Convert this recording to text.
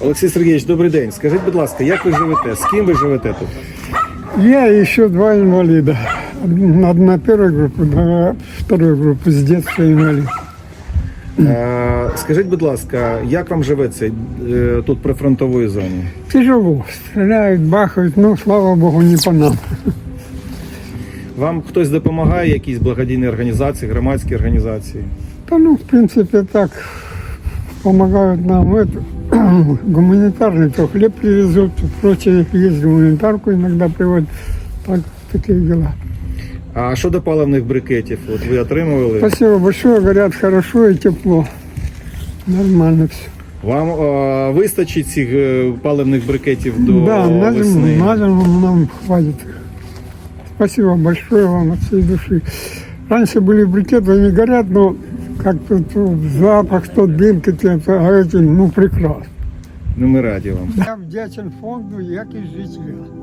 Олексій Сергійович, добрий день. Скажіть, будь ласка, як ви живете? З ким ви живете тут? Я и еще два инвалида. Одна первой группы, другая второй группы с детства инвалид. Е, Скажіть, будь ласка, як вам живеться е, тут при фронтовій зоні? Тяжело. Стреляют, бахают, но, слава богу, не по нам. Вам хтось допомагає, якісь благодійні організації, громадські організації? Да ну, в принципе, так помогают нам это, гуманитарный, то хлеб привезут, прочее, есть гуманитарку иногда приводят. Так, такие дела. А щодо паливних брикетів, от ви отримували? Спасибо большое, говорят, хорошо и тепло. Нормально все. Вам е, вистачить цих е, паливних брикетів до да, на весни? зиму, на зиму нам хватит. Спасибо большое вам от всей души. Раньше были брикеты, они горят, но как тут запах, что дымки, те, это, а эти, ну, прекрасно. Ну, ми раді вам. Я вдячен фонду, як і жителям.